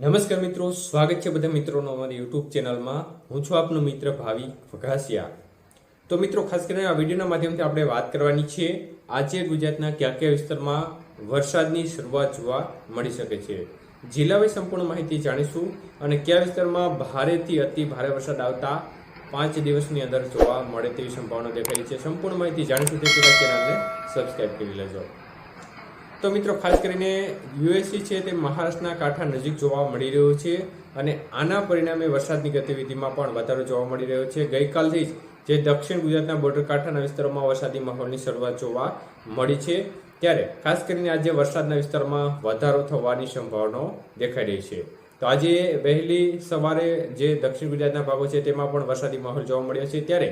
નમસ્કાર મિત્રો, સ્વાગત છે બધા મિત્રોનો અમારી યુટ્યુબ ચેનલમાં. હું છું આપનો મિત્ર ભાવિ વઘાસિયા તો મિત્રો, ખાસ કરીને આ વિડીયોના માધ્યમથી આપણે વાત કરવાની છે, આજે ગુજરાતના કયા કયા વિસ્તારમાં વરસાદની શરૂઆત જોવા મળી શકે છે. જિલ્લા વિશે સંપૂર્ણ માહિતી જાણીશું અને કયા વિસ્તારમાં ભારેથી અતિ ભારે વરસાદ આવતા પાંચ દિવસની અંદર જોવા મળે તેવી સંભાવના દેખાઈ છે. સંપૂર્ણ માહિતી જાણીશું તે પહેલાં ચેનલને સબસ્ક્રાઈબ કરી લેજો. તો મિત્રો, ખાસ કરીને યુએસસી છે તે મહારાષ્ટ્રના કાંઠા નજીક જોવા મળી રહ્યો છે અને આના પરિણામે વરસાદની ગતિવિધિમાં પણ વધારો જોવા મળી રહ્યો છે. ગઈકાલથી જ જે દક્ષિણ ગુજરાતના બોર્ડર કાંઠાના વિસ્તારોમાં વરસાદી માહોલની શરૂઆત જોવા મળી છે. ત્યારે ખાસ કરીને આજે વરસાદના વિસ્તારમાં વધારો થવાની સંભાવનાઓ દેખાઈ રહી છે. તો આજે વહેલી સવારે જે દક્ષિણ ગુજરાતના ભાગો છે તેમાં પણ વરસાદી માહોલ જોવા મળ્યો છે. ત્યારે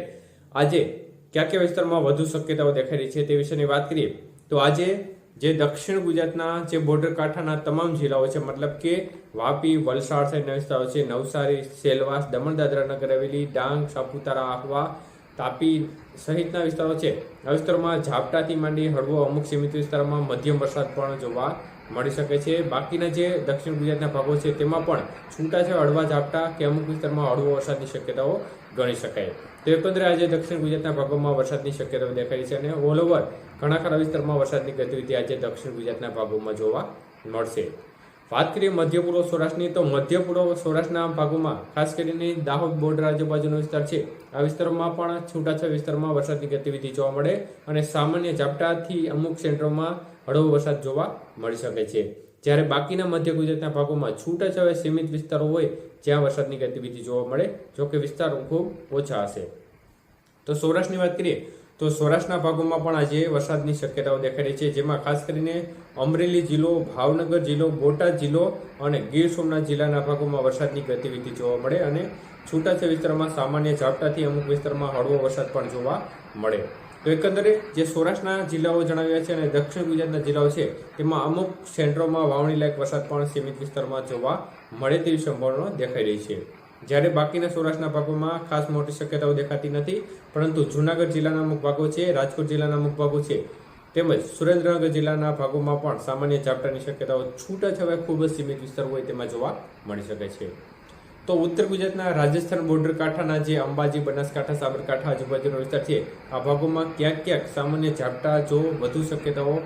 આજે કયા કયા વિસ્તારમાં વધુ શક્યતાઓ દેખાઈ રહી છે તે વિશેની વાત કરીએ તો આજે જે દક્ષિણ ગુજરાતના જે બોર્ડર કાંઠાના તમામ જિલ્લાઓ છે, મતલબ કે વાપી, વલસાડ સહિતના વિસ્તારો છે નવસારી, સેલવાસ, દમણ, દાદરા નગર, હવેલી, ડાંગ, સાપુતારા, આહવા તાપી સહિતના વિસ્તારો છે. આ વિસ્તારોમાં ઝાપટાથી માંડી હળવો અમુક સીમિત વિસ્તારોમાં મધ્યમ વરસાદ પણ જોવા મળી શકે છે. બાકીના જે દક્ષિણ ગુજરાતના ભાગો છે, તેમાં પણ છૂટા છે હળવા ઝાપટા કે અમુક વિસ્તારમાં હળવો વરસાદની શક્યતાઓ ગણી શકાય. તો એકંદરે આજે દક્ષિણ ગુજરાતના ભાગોમાં વરસાદની શક્યતાઓ દેખાઈ છે અને ઓલ ઓવર ઘણા ખરા વિસ્તારમાં વરસાદની ગતિવિધિ આજે દક્ષિણ ગુજરાતના ભાગોમાં જોવા મળશે. વાત કરીએ મધ્ય પૂર્વ સૌરાષ્ટ્રની, તો મધ્ય પૂર્વ સૌરાષ્ટ્રના ભાગોમાં ખાસ કરીને દાહોદ બોર્ડર આજુબાજુનો વિસ્તાર છે. આ વિસ્તારમાં પણ છૂટાછા વિસ્તારમાં વરસાદની ગતિવિધિ જોવા મળે અને સામાન્ય ઝાપટાથી અમુક સેન્ટરોમાં હળવો વરસાદ જોવા મળી શકે છે. જ્યારે બાકીના મધ્ય ગુજરાતના ભાગોમાં છૂટાછવાયા સીમિત વિસ્તારો હોય, જ્યાં વરસાદની ગતિવિધિ જોવા મળે, જોકે વિસ્તારો ખૂબ ઓછા હશે. તો સૌરાષ્ટ્રની વાત કરીએ તો સૌરાષ્ટ્રના ભાગોમાં પણ આજે વરસાદની શક્યતાઓ દેખાઈ રહી છે, જેમાં ખાસ કરીને અમરેલી જિલ્લો, ભાવનગર જિલ્લો, બોટાદ જિલ્લો અને ગીર સોમનાથ જિલ્લાના ભાગોમાં વરસાદની ગતિવિધિ જોવા મળે અને છૂટાછવાયા વિસ્તારમાં સામાન્ય ઝાપટાથી અમુક વિસ્તારમાં હળવો વરસાદ પણ જોવા મળે. તો એકંદરે જે સૌરાષ્ટ્રના જિલ્લાઓ જણાવ્યા છે અને દક્ષિણ ગુજરાતના જિલ્લાઓ છે, તેમાં અમુક સેન્ટરોમાં વાવણી લાયક વરસાદ પણ સીમિત વિસ્તારમાં જોવા મળે તેવી સંભાવના દેખાઈ રહી છે. જ્યારે બાકીના સૌરાષ્ટ્રના ભાગોમાં ખાસ મોટી શક્યતાઓ દેખાતી નથી, પરંતુ જૂનાગઢ જિલ્લાના અમુક ભાગો છે, રાજકોટ જિલ્લાના અમુક ભાગો છે. તેમજ સુરેન્દ્રનગર જિલ્લાના ભાગોમાં પણ સામાન્ય ઝાપટાની શક્યતાઓ છૂટાછવાયા ખૂબ જ સીમિત વિસ્તાર હોય તેમાં જોવા મળી શકે છે. તો ઉત્તર ગુજરાતના રાજસ્થાન બોર્ડર કાંઠાના જે અંબાજી, બનાસકાંઠા, સાબરકાંઠા આજુબાજુનો વિસ્તાર છે, આ ભાગોમાં ક્યાંક ક્યાંક સામાન્ય ઝાપટા જો વધુ શક્યતાઓ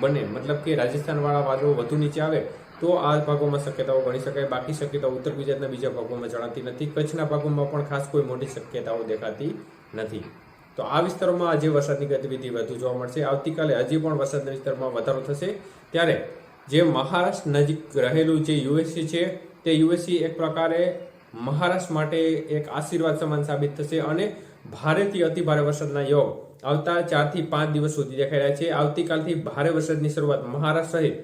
બને, મતલબ કે રાજસ્થાનવાળા વાદળો વધુ નીચે આવે તો આ ભાગોમાં શક્યતાઓ ગણી શકાય. બાકી શક્યતાઓ ઉત્તર ગુજરાતના બીજા ભાગોમાં જણાતી નથી. કચ્છના ભાગોમાં પણ ખાસ કોઈ મોટી શક્યતાઓ દેખાતી નથી. તો આ વિસ્તારોમાં આજે વરસાદની ગતિવિધિ વધુ જોવા મળશે. આવતીકાલે હજી પણ વરસાદના વિસ્તારમાં વધારો થશે. ત્યારે જે મહારાષ્ટ્ર નજીક રહેલું જે યુએસસી છે, તે યુએસસી એક પ્રકારે મહારાષ્ટ્ર માટે એક આશીર્વાદ સમાન સાબિત થશે અને ભારેથી અતિ ભારે વરસાદના યોગ આવતા ચારથી પાંચ દિવસ સુધી દેખાઈ રહ્યા છે. આવતીકાલથી ભારે વરસાદની શરૂઆત મહારાષ્ટ્ર સહિત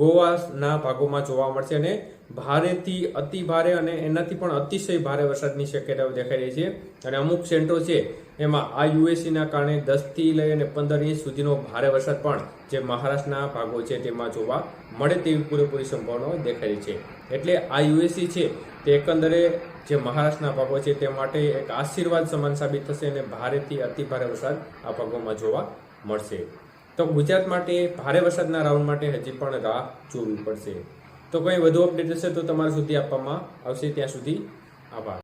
ગોવાના ભાગોમાં જોવા મળશે અને ભારેથી અતિ ભારે અને એનાથી પણ અતિશય ભારે વરસાદની શક્યતાઓ દેખાઈ રહી છે. અને અમુક સેન્ટરો છે, એમાં આ યુએસીના કારણે દસથી લઈ અને પંદર ઇંચ સુધીનો ભારે વરસાદ પણ જે મહારાષ્ટ્રના ભાગો છે તેમાં જોવા મળે તેવી પૂરેપૂરી સંભાવનાઓ દેખાઈ રહી છે. એટલે આ યુએસી છે, તે એકંદરે જે મહારાષ્ટ્રના ભાગો છે, તે માટે એક આશીર્વાદ સમાન સાબિત થશે અને ભારેથી અતિ ભારે વરસાદ આ ભાગોમાં જોવા મળશે. તો ગુજરાત માટે ભારે વરસાદના રાઉન્ડ માટે હજી પણ રાહ જોવી પડશે. તો કંઈ વધુ અપડેટ હશે તો તમારા સુધી આપવામાં આવશે. ત્યાં સુધી આભાર.